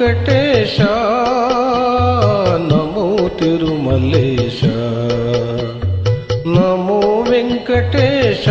వెంకటేశ నమో తిరుమలేశ. నమో వెంకటేశ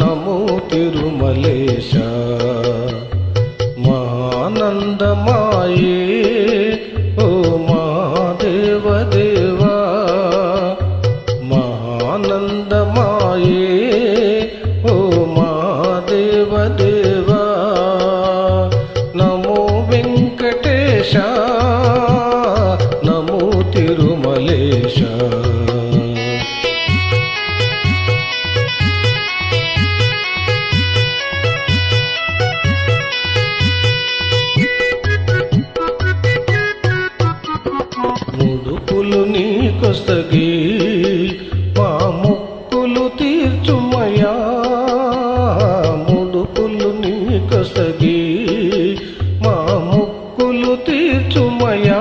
నమో తిరుమలేశ. మానందమాయే ముడుపులు నీకొస్తగి మా ముక్కులు తీర్చుమయా ముడుపులు నీకొస్తగి మా ముక్కులు తీర్చుమయా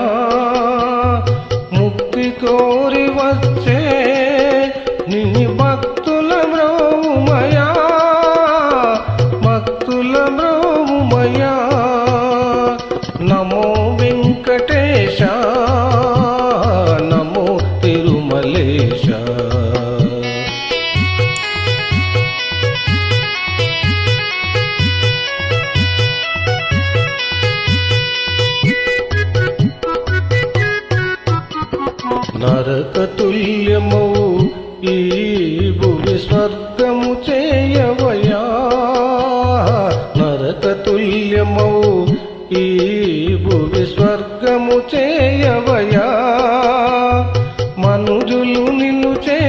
ముక్తి కోరి వచ్చే నరకతుల్యము ఈ భువి స్వర్గము చేయవయా? నరకతుల్యము ఈ భువి స్వర్గము చేయవయా? మనుజులు నిన్ను చే